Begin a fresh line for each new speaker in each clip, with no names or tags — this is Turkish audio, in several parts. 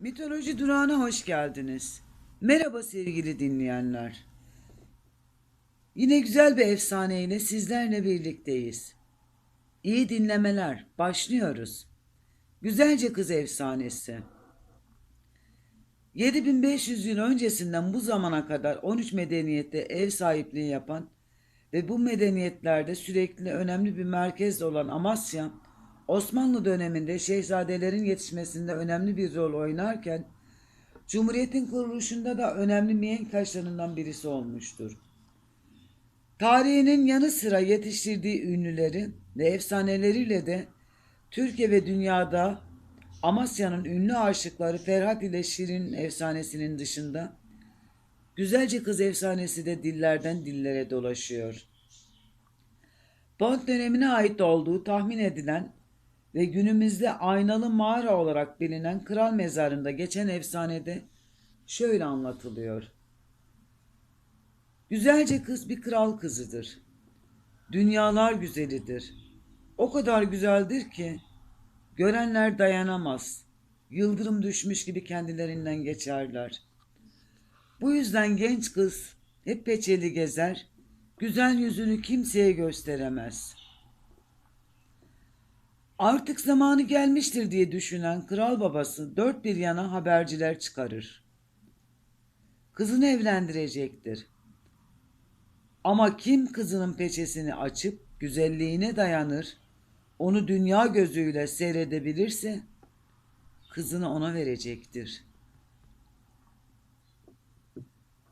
Mitoloji durağına hoş geldiniz. Merhaba sevgili dinleyenler. Yine güzel bir efsaneyle sizlerle birlikteyiz. İyi dinlemeler. Başlıyoruz. Güzelce Kız Efsanesi. 7500 yıl öncesinden bu zamana kadar 13 medeniyette ev sahipliği yapan ve bu medeniyetlerde sürekli önemli bir merkez olan Amasya, Osmanlı döneminde şehzadelerin yetişmesinde önemli bir rol oynarken, Cumhuriyet'in kuruluşunda da önemli mihenk taşlarından birisi olmuştur. Tarihinin yanı sıra yetiştirdiği ünlüleri ve efsaneleriyle de Türkiye ve dünyada Amasya'nın ünlü aşıkları Ferhat ile Şirin efsanesinin dışında Güzelce Kız efsanesi de dillerden dillere dolaşıyor. Bond dönemine ait olduğu tahmin edilen ve günümüzde aynalı mağara olarak bilinen kral mezarında geçen efsanede şöyle anlatılıyor. Güzelce kız bir kral kızıdır. Dünyalar güzelidir. O kadar güzeldir ki görenler dayanamaz. Yıldırım düşmüş gibi kendilerinden geçerler. Bu yüzden genç kız hep peçeli gezer, güzel yüzünü kimseye gösteremez. Artık zamanı gelmiştir diye düşünen kral babası dört bir yana haberciler çıkarır. Kızını evlendirecektir. Ama kim kızının peçesini açıp güzelliğine dayanır, onu dünya gözüyle seyredebilirse kızını ona verecektir.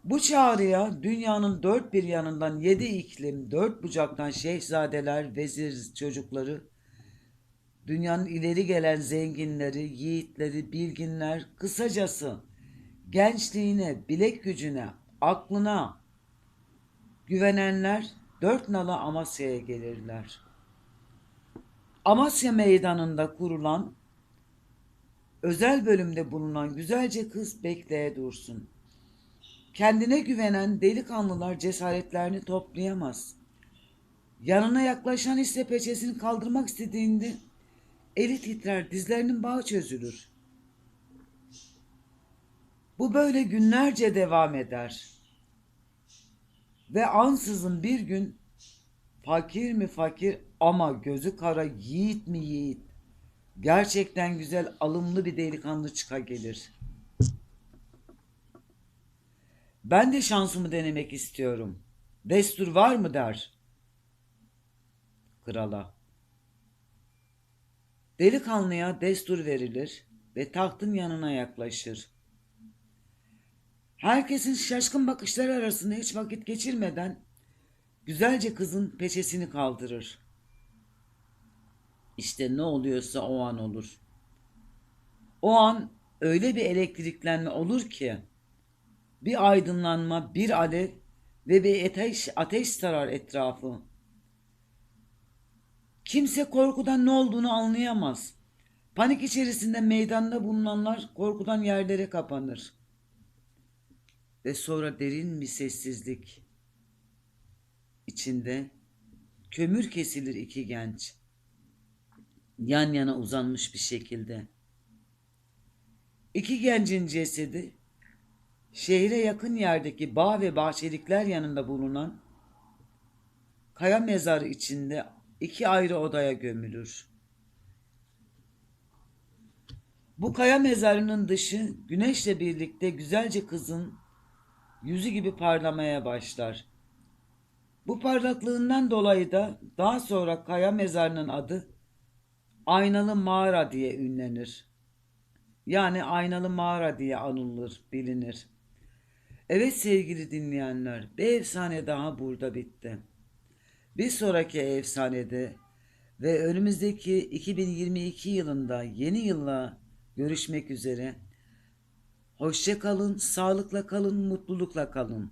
Bu çağrıya dünyanın dört bir yanından yedi iklim, dört bucaktan şehzadeler, vezir çocukları, dünyanın ileri gelen zenginleri, yiğitleri, bilginler, kısacası gençliğine, bilek gücüne, aklına güvenenler dört nala Amasya'ya gelirler. Amasya meydanında kurulan özel bölümde bulunan güzelce kız bekleye dursun. Kendine güvenen delikanlılar cesaretlerini toplayamaz. Yanına yaklaşan ise peçesini kaldırmak istediğinde eli titrer, dizlerinin bağı çözülür. Bu böyle günlerce devam eder. Ve ansızın bir gün fakir mi fakir ama gözü kara yiğit mi yiğit, gerçekten güzel alımlı bir delikanlı çıka gelir. Ben de şansımı denemek istiyorum. Destur var mı der. Krala. Delikanlıya destur verilir ve tahtın yanına yaklaşır. Herkesin şaşkın bakışları arasında hiç vakit geçirmeden güzelce kızın peçesini kaldırır. İşte ne oluyorsa o an olur. O an öyle bir elektriklenme olur ki bir aydınlanma, bir alev ve bir ateş, ateş sarar etrafı. Kimse korkudan ne olduğunu anlayamaz. Panik içerisinde meydanda bulunanlar korkudan yerlere kapanır. Ve sonra derin bir sessizlik içinde kömür kesilir iki genç. Yan yana uzanmış bir şekilde. İki gencin cesedi şehre yakın yerdeki bağ ve bahçelikler yanında bulunan kaya mezarı içinde iki ayrı odaya gömülür. Bu kaya mezarının dışı güneşle birlikte güzelce kızın yüzü gibi parlamaya başlar. Bu parlaklığından dolayı da daha sonra kaya mezarının adı Aynalı Mağara diye ünlenir. Yani Aynalı Mağara diye anılır, bilinir. Evet sevgili dinleyenler, bir efsane daha burada bitti. Bir sonraki efsanede ve önümüzdeki 2022 yılında yeni yılla görüşmek üzere. Hoşça kalın, sağlıkla kalın, mutlulukla kalın.